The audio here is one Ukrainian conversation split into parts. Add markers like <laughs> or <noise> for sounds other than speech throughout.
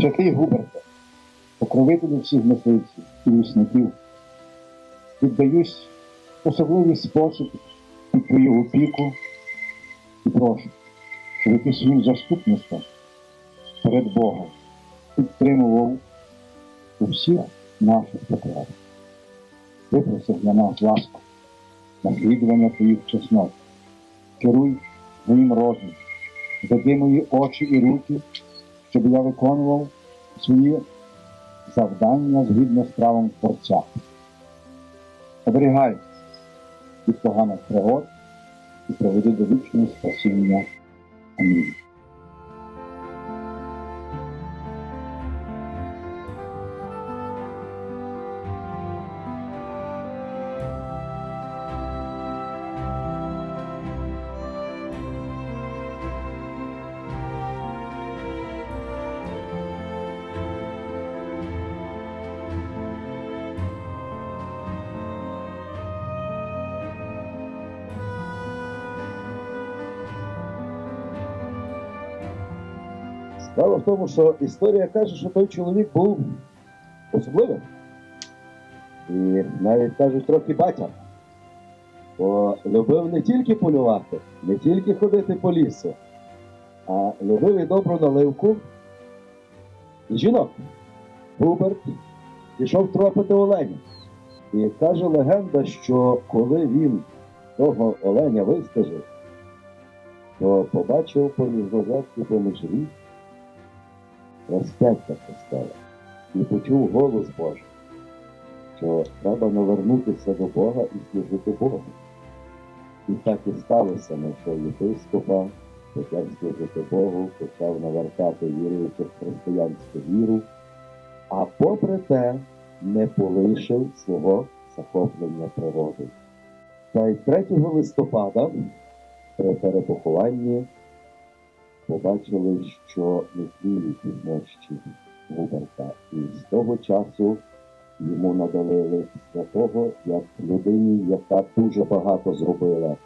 Святий Губерте, покровителю всіх мисливців і лісників, віддаюсь особливий спосіб під твою опіку і прошу, щоб ти своїм заступництвом перед Богом підтримував у всіх наших потребах. Випросив для нас ласку, наслідування твоїх чеснот. Керуй моїм розумом, веди мої очі і руки, щоб я виконував свої завдання згідно з правом Творця. Оберігай від поганих пригод і проведи до вічного спасіння. Амінь. Справа в тому, що історія каже, що той чоловік був особливим. І навіть кажуть трохи батя. Бо любив не тільки полювати, не тільки ходити по лісу, а любив і добру наливку і жінок. Губерт пішов тропити оленя. І каже легенда, що коли він того оленя вистежив, то побачив поміж розетки поміж розп'яття постало і почув голос Божий, що треба навернутися до Бога і служити Богу. І так і сталося, знайшов єпископа, почав служити Богу, почав навертати віруючих в християнську віру, а попри те не полишив свого захоплення природою. Та й 3 листопада при перепохованні побачили, що не тліють мощі Губерта. І з того часу йому надали святого як людині, яка дуже багато зробила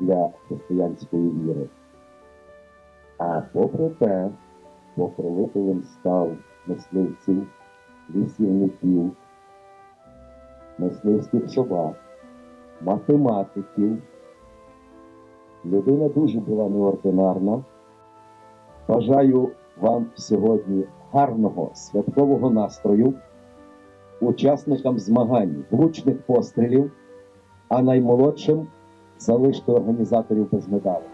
для християнської віри. А попри те, покровителем став мисливців, лісівників, мисливських собак, математиків. Людина дуже була неординарна. Бажаю вам сьогодні гарного святкового настрою, учасникам змагань, влучних пострілів, а наймолодшим залиште організаторів без медалей.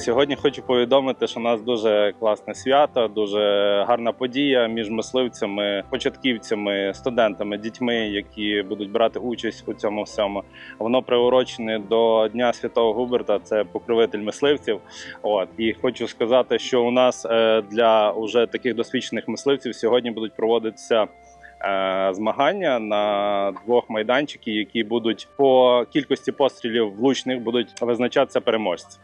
Сьогодні хочу повідомити, що у нас дуже класне свято, дуже гарна подія між мисливцями, початківцями, студентами, дітьми, які будуть брати участь у цьому всьому. Воно приурочене до Дня Святого Губерта. Це покровитель мисливців. От і хочу сказати, що у нас е, для уже таких досвідчених мисливців сьогодні будуть проводитися. е, Змагання на двох майданчиків, які будуть по кількості пострілів влучних будуть визначатися переможці.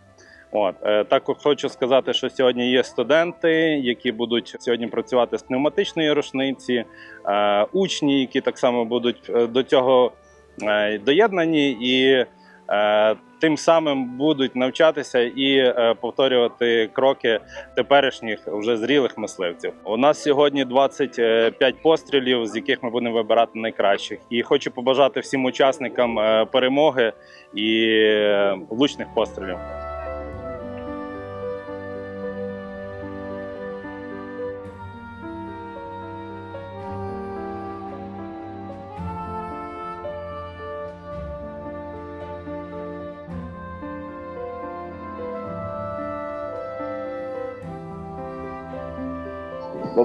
От е, також хочу сказати, що сьогодні є студенти, які будуть сьогодні працювати з пневматичної рушниці, е, учні, які так само будуть е, до цього доєднані, і тим самим будуть навчатися і повторювати кроки теперішніх вже зрілих мисливців. У нас сьогодні 25 пострілів, з яких ми будемо вибирати найкращих. І хочу побажати всім учасникам перемоги і влучних пострілів.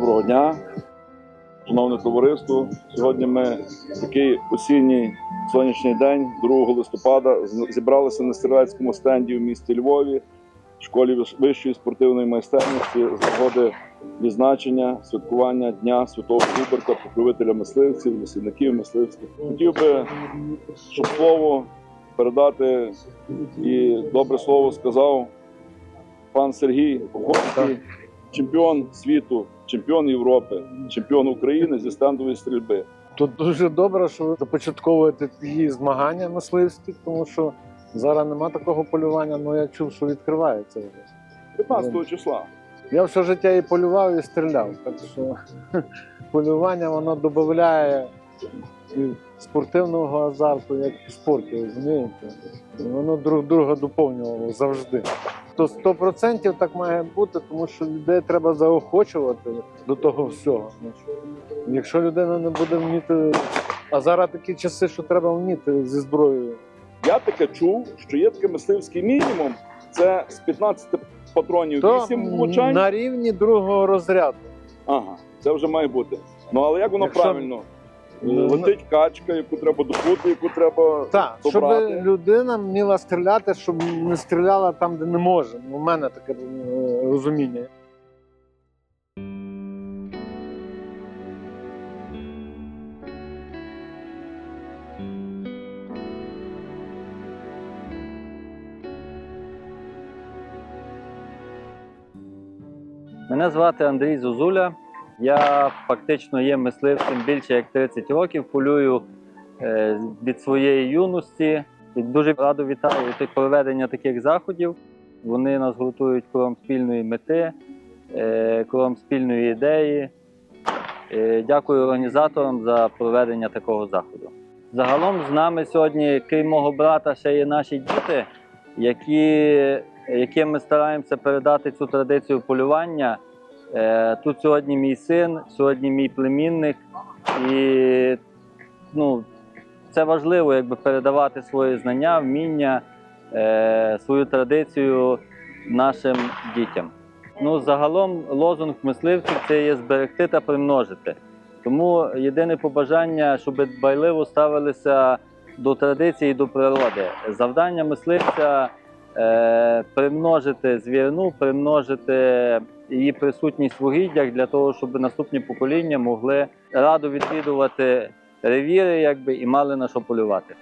Доброго дня, шановне товариство. Сьогодні ми такий осінній сонячний день, 2 листопада, зібралися на стрілецькому стенді в місті Львові, в школі вищої спортивної майстерності з нагоди відзначення святкування Дня Святого Губерта, покровителя мисливців, лісівників, мисливських. Хотів би, щоб слово передати і добре слово сказав пан Сергій Охоцький, чемпіон світу, чемпіон Європи, чемпіон України зі стендової стрільби. Тут дуже добре, що ви започатковуєте такі змагання мисливські, тому що зараз нема такого полювання, але я чув, що відкривається. вже. 15 числа. Я все життя і полював, і стріляв. Так що <laughs> полювання воно додає спортивного азарту, як і спорті, розумієте? Воно друг друга доповнювало завжди. То 100% так має бути, тому що людей треба заохочувати до того всього. Якщо людина не буде вміти, а зараз такі часи, що треба вміти зі зброєю. Я таке чув, що є таке мисливський мінімум. Це з 15 патронів То 8 влучань. на рівні другого розряду. Ага, це вже має бути. Ну але як воно Якщо- правильно? Ну, Летить качка, яку треба добути, яку треба Так, щоб добрати. людина вміла стріляти, щоб не стріляла там, де не може. У мене таке е, розуміння. Мене звати Андрій Зозуля. Я фактично є мисливцем більше як 30 років. Полюю е, від своєї юності. І дуже радо вітаю проведення таких заходів. Вони нас готують кругом спільної мети, е, кругом спільної ідеї. Е, Дякую організаторам за проведення такого заходу. Загалом з нами сьогодні, крім мого брата, ще є наші діти, які, яким ми стараємося передати цю традицію полювання. Е, Тут сьогодні мій син, сьогодні мій племінник, і ну, це важливо, якби передавати свої знання, вміння, е, свою традицію нашим дітям. Ну, загалом лозунг мисливців це є зберегти та примножити. Тому єдине побажання, щоб дбайливо ставилися до традиції, до природи. Завдання мисливця е, примножити звірину, примножити її присутність в угіддях для того, щоб наступні покоління могли радо відвідувати ревіри, якби і мали на що полювати.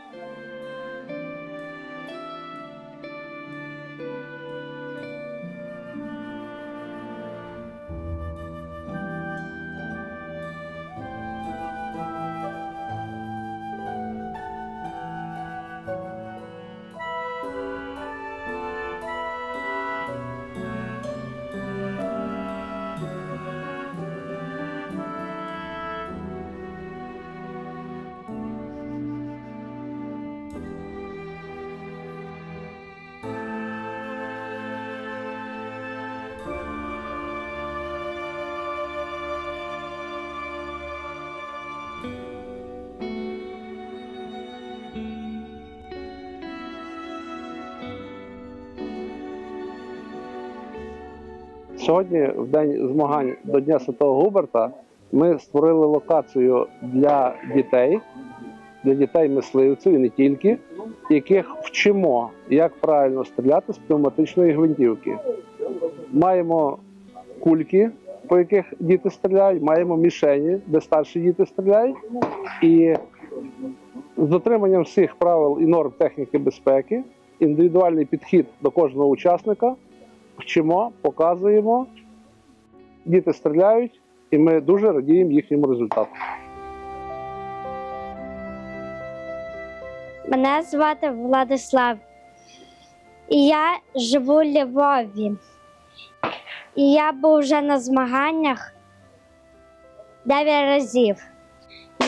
Сьогодні, в день змагань до Дня Святого Губерта, ми створили локацію для дітей, для дітей-мисливців і не тільки, яких вчимо, як правильно стріляти з пневматичної гвинтівки. Маємо кульки, по яких діти стріляють, маємо мішені, де старші діти стріляють. І з дотриманням всіх правил і норм техніки безпеки, індивідуальний підхід до кожного учасника вчимо, показуємо. Діти стріляють, і ми дуже радіємо їхньому результату. Мене звати Владислав. І я живу у Львові. І я був вже на змаганнях 9 разів.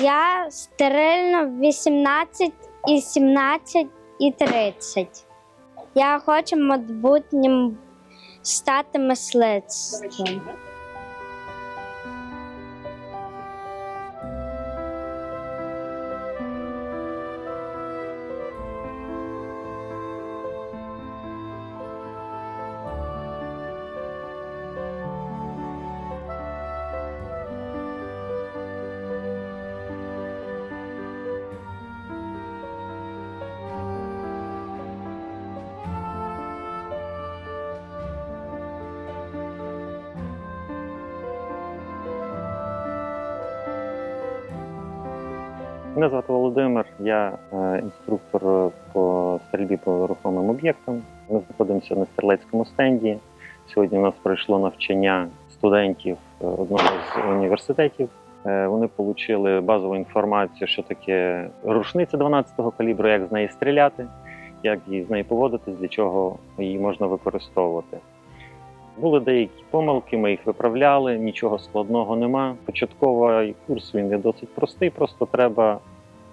Я стерильно 18 і 17 і 30. Я хочу в майбутньому стати мисливцем. Мене звати Володимир, я е, інструктор по стрільбі по рухомим об'єктам. Ми знаходимося на стрілецькому стенді. Сьогодні у нас пройшло навчання студентів е, одного з університетів. Е, Вони отримали базову інформацію, що таке рушниця 12-го калібру, як з неї стріляти, як її з нею поводитись, для чого її можна використовувати. Були деякі помилки, ми їх виправляли, нічого складного нема. Початковий курс він є досить простий, просто треба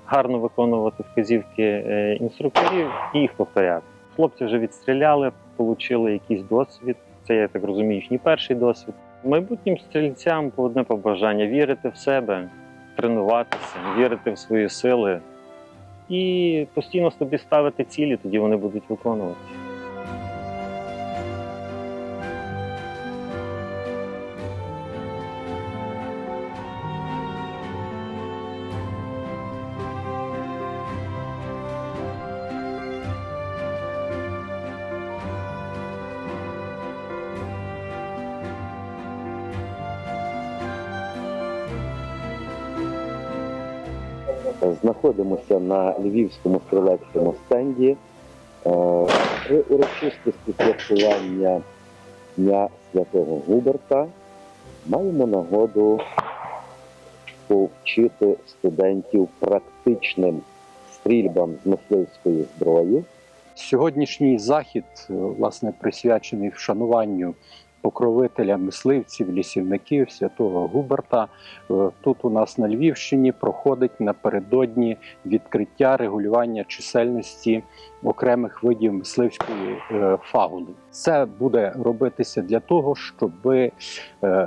гарно виконувати вказівки е, інструкторів і їх повторяти. Хлопці вже відстріляли, отримали якийсь досвід. Це, я так розумію, їхній перший досвід. Майбутнім стрільцям по одне побажання вірити в себе, тренуватися, вірити в свої сили і постійно собі ставити цілі, тоді вони будуть виконувати. Знаходимося на Львівському стрілецькому стенді. Е, При урочистості святкування Дня Святого Губерта маємо нагоду повчити студентів практичним стрільбам з мисливської зброї. Сьогоднішній захід е, власне присвячений вшануванню покровителя мисливців, лісівників святого Губерта. Е, Тут у нас на Львівщині проходить напередодні відкриття регулювання чисельності окремих видів мисливської е, фауни. Це буде робитися для того, щоб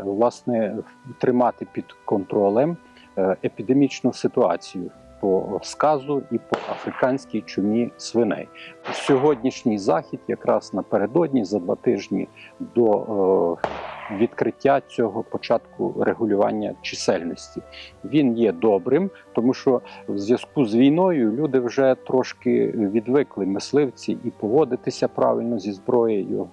власне тримати під контролем е, епідемічну ситуацію по сказу і по африканській чумі свиней. Сьогоднішній захід, якраз напередодні, за два тижні до е, відкриття цього початку регулювання чисельності, він є добрим, тому що в зв'язку з війною люди вже трошки відвикли мисливці і поводитися правильно зі зброєю,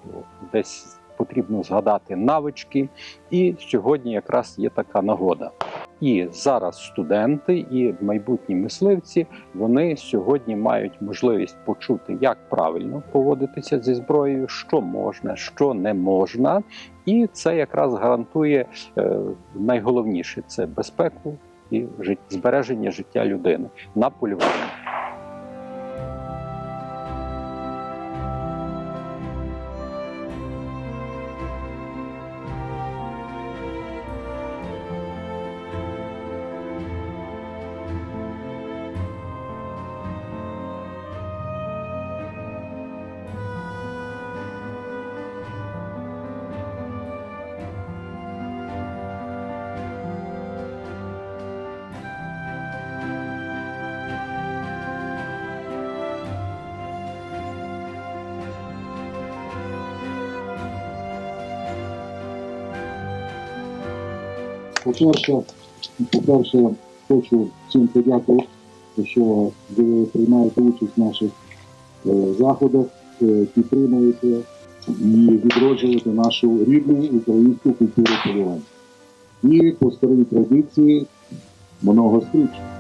десь потрібно згадати навички. І сьогодні якраз є така нагода. І зараз студенти і майбутні мисливці вони сьогодні мають можливість почути, як правильно поводитися зі зброєю, що можна, що не можна, і це якраз гарантує е, найголовніше це безпеку і збереження життя людини на полюванні. По-перше, по-перше, хочу всім подякувати, що ви приймаєте участь в наших е, заходах, е, підтримуєте і відроджуєте нашу рідну українську культуру полювання. І по старій традиції много зустрічей.